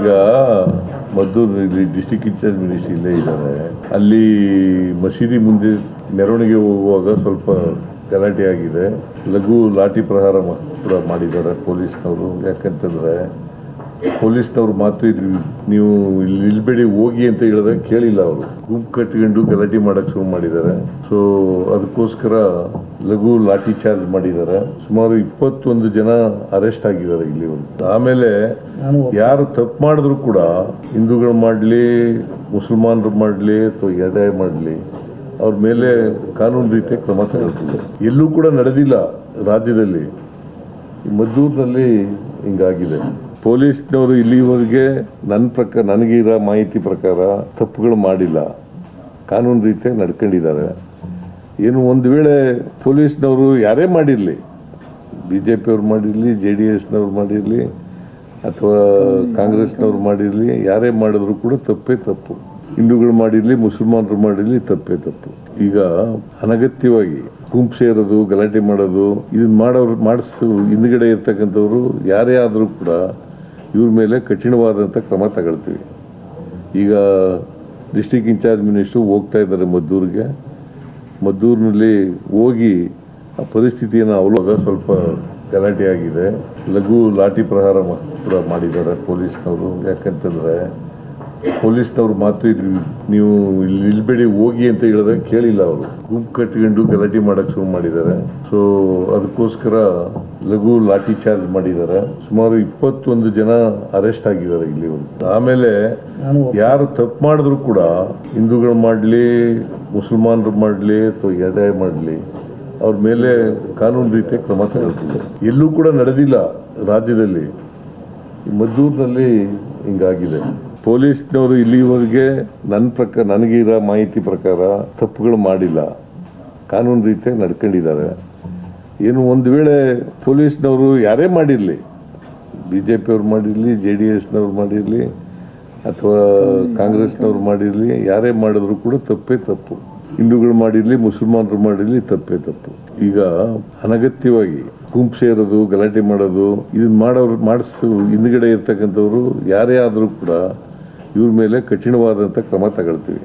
ಈಗ Maddur district incharge ministry ಇಲ್ಲೇ ಇದ್ದಾರೆ. ಅಲ್ಲಿ ಮಸೀದಿ ಮುಂದೆ ಮೆರವಣಿಗೆ ಹೋಗುವಾಗ ಸ್ವಲ್ಪ ಗಲಾಟೆ ಆಗಿದೆ ಲಘು ಲಾಠಿ ಪ್ರಹಾರ ಪ್ರ- ಮಾಡಿದ್ದಾರೆ ಪೊಲೀಸ್ನವರು. ಯಾಕಂತಂದ್ರೆ ಪೊಲೀಸ್ನವ್ರ ಮಾತು ಇಲ್ಲಿ ನೀವು ಇಲ್ಲಿ ನಿಲ್ಬೇಡಿ ಹೋಗಿ ಅಂತ ಹೇಳಿದ್ರೆ ಕೇಳಿಲ್ಲ ಅವರು. ಗುಂಪು ಕಟ್ಕೊಂಡು ಗಲಾಟೆ ಮಾಡಕ್ ಶುರು ಮಾಡಿದ್ದಾರೆ. ಸೊ ಅದಕ್ಕೋಸ್ಕರ ಲಘು ಲಾಠಿ ಚಾರ್ಜ್ ಮಾಡಿದ್ದಾರೆ. ಸುಮಾರು ಇಪ್ಪತ್ತೊಂದು ಜನ ಅರೆಸ್ಟ್ ಆಗಿದ್ದಾರೆ ಇಲ್ಲಿ ಒಂದು. ಆಮೇಲೆ ಯಾರು ತಪ್ಪು ಮಾಡಿದ್ರು ಕೂಡ ಹಿಂದೂಗಳು ಮಾಡಲಿ ಮುಸಲ್ಮಾನರು ಮಾಡಲಿ ಅಥವಾ ಎಡಾಯ್ ಮಾಡಲಿ ಅವ್ರ ಮೇಲೆ ಕಾನೂನು ರೀತಿಯ ಕ್ರಮ ತಗೊಳ್ತಿದೆ. ಎಲ್ಲೂ ಕೂಡ ನಡೆದಿಲ್ಲ ರಾಜ್ಯದಲ್ಲಿ. ಮದ್ದೂರಿನಲ್ಲಿ ಹಿಂಗಾಗಿದೆ. ಪೊಲೀಸ್ನವರು ಇಲ್ಲಿವರೆಗೆ ನನ್ನ ಪ್ರಕಾರ ನನಗಿರೋ ಮಾಹಿತಿ ಪ್ರಕಾರ ತಪ್ಪುಗಳು ಮಾಡಿಲ್ಲ. ಕಾನೂನು ರೀತಿಯಾಗಿ ನಡ್ಕೊಂಡಿದ್ದಾರೆ. ಏನು ಒಂದು ವೇಳೆ ಪೊಲೀಸ್ನವರು ಯಾರೇ ಮಾಡಿರಲಿ ಬಿ ಜೆ ಪಿಯವ್ರು ಮಾಡಿರಲಿ, ಜೆ ಡಿ ಎಸ್ನವ್ರು ಮಾಡಿರಲಿ, ಅಥವಾ ಕಾಂಗ್ರೆಸ್ನವ್ರು ಮಾಡಿರಲಿ, ಯಾರೇ ಮಾಡಿದ್ರು ಕೂಡ ತಪ್ಪೇ ತಪ್ಪು. ಹಿಂದೂಗಳು ಮಾಡಿರಲಿ, ಮುಸಲ್ಮಾನರು ಮಾಡಿರಲಿ ತಪ್ಪೇ ತಪ್ಪು. ಈಗ ಅನಗತ್ಯವಾಗಿ ಗುಂಪು ಸೇರೋದು, ಗಲಾಟೆ ಮಾಡೋದು ಇದನ್ನ ಮಾಡೋರು, ಮಾಡಿಸ್, ಹಿಂದ್ಗಡೆ ಇರ್ತಕ್ಕಂಥವ್ರು ಯಾರೇ ಆದರೂ ಕೂಡ ಇವ್ರ ಮೇಲೆ ಕಠಿಣವಾದಂಥ ಕ್ರಮ ತಗೊಳ್ತೀವಿ. ಈಗ ಡಿಸ್ಟಿಕ್ ಇನ್ಚಾರ್ಜ್ ಮಿನಿಸ್ಟ್ರು ಹೋಗ್ತಾ ಇದ್ದಾರೆ ಮದ್ದೂರಿಗೆ. ಮದ್ದೂರಿನಲ್ಲಿ ಹೋಗಿ ಆ ಪರಿಸ್ಥಿತಿಯನ್ನು ಅವಲೋಕ ಸ್ವಲ್ಪ ಗಲಾಟೆ ಆಗಿದೆ. ಲಘು ಲಾಠಿ ಪ್ರಹಾರ ಕೂಡ ಮಾಡಿದ್ದಾರೆ ಪೊಲೀಸ್ನವರು. ಯಾಕಂತಂದರೆ ಪೊಲೀಸ್ನವ್ರು ಮಾತು ನೀವು ಇಲ್ಲಿ ನಿಲ್ಬೇಡಿ, ಹೋಗಿ ಅಂತ ಹೇಳಿದ್ರೆ ಕೇಳಿಲ್ಲ ಅವರು. ಗುಂಪು ಕಟ್ಕೊಂಡು ಗಲಾಟೆ ಮಾಡೋಕ್ಕೆ ಶುರು ಮಾಡಿದ್ದಾರೆ. ಸೊ ಅದಕ್ಕೋಸ್ಕರ ಲಘು ಲಾಠಿ ಚಾರ್ಜ್ ಮಾಡಿದ್ದಾರೆ. ಸುಮಾರು ಇಪ್ಪತ್ತೊಂದು ಜನ ಅರೆಸ್ಟ್ ಆಗಿದ್ದಾರೆ ಇಲ್ಲಿ ಆಮೇಲೆ ಯಾರು ತಪ್ಪು ಮಾಡಿದ್ರು ಕೂಡ ಹಿಂದೂಗಳು ಮಾಡಲಿ ಮುಸಲ್ಮಾನರು ಮಾಡಲಿ ಅಥವಾ ಎಡಾಯ ಮಾಡಲಿ ಅವ್ರ ಮೇಲೆ ಕಾನೂನು ರೀತಿಯ ಕ್ರಮ ತಗೊಳ್ತಿದ್ದಾರೆ ಎಲ್ಲೂ ಕೂಡ ನಡೆದಿಲ್ಲ ರಾಜ್ಯದಲ್ಲಿ. ಮದ್ದೂರಿನಲ್ಲಿ ಹಿಂಗಾಗಿದೆ. ಪೊಲೀಸ್ನವರು ಇಲ್ಲಿವರೆಗೆ ನನ್ನ ಪ್ರಕಾರ ನನಗಿರೋ ಮಾಹಿತಿ ಪ್ರಕಾರ ತಪ್ಪುಗಳು ಮಾಡಿಲ್ಲ. ಕಾನೂನು ರೀತಿಯಾಗಿ ನಡ್ಕೊಂಡಿದ್ದಾರೆ. ಏನು ಒಂದು ವೇಳೆ ಪೊಲೀಸ್ನವರು ಯಾರೇ ಮಾಡಿರಲಿ ಬಿ ಜೆ ಪಿಯವ್ರು ಮಾಡಿರಲಿ, ಜೆ ಡಿ ಎಸ್ನವ್ರು ಮಾಡಿರಲಿ, ಅಥವಾ ಕಾಂಗ್ರೆಸ್ನವ್ರು ಮಾಡಿರಲಿ, ಯಾರೇ ಮಾಡಿದ್ರು ಕೂಡ ತಪ್ಪೇ ತಪ್ಪು. ಹಿಂದೂಗಳು ಮಾಡಿರಲಿ, ಮುಸಲ್ಮಾನರು ಮಾಡಿರಲಿ ತಪ್ಪೇ ತಪ್ಪು. ಈಗ ಅನಗತ್ಯವಾಗಿ ಗುಂಪು ಸೇರೋದು, ಗಲಾಟೆ ಮಾಡೋದು ಇದನ್ನ ಮಾಡೋರು, ಮಾಡಿಸ್, ಹಿಂದ್ಗಡೆ ಇರ್ತಕ್ಕಂಥವ್ರು ಯಾರೇ ಆದರೂ ಕೂಡ ಇವ್ರ ಮೇಲೆ ಕಠಿಣವಾದಂಥ ಕ್ರಮ ತಗೊಳ್ತೀವಿ.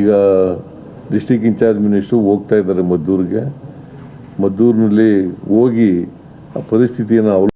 ಈಗ ಡಿಸ್ಟಿಕ್ ಇನ್ಚಾರ್ಜ್ ಮಿನಿಸ್ಟ್ರು ಹೋಗ್ತಾ ಇದ್ದಾರೆ ಮದ್ದೂರಿಗೆ. ಮದ್ದೂರಿನಲ್ಲಿ ಹೋಗಿ ಆ ಪರಿಸ್ಥಿತಿಯನ್ನು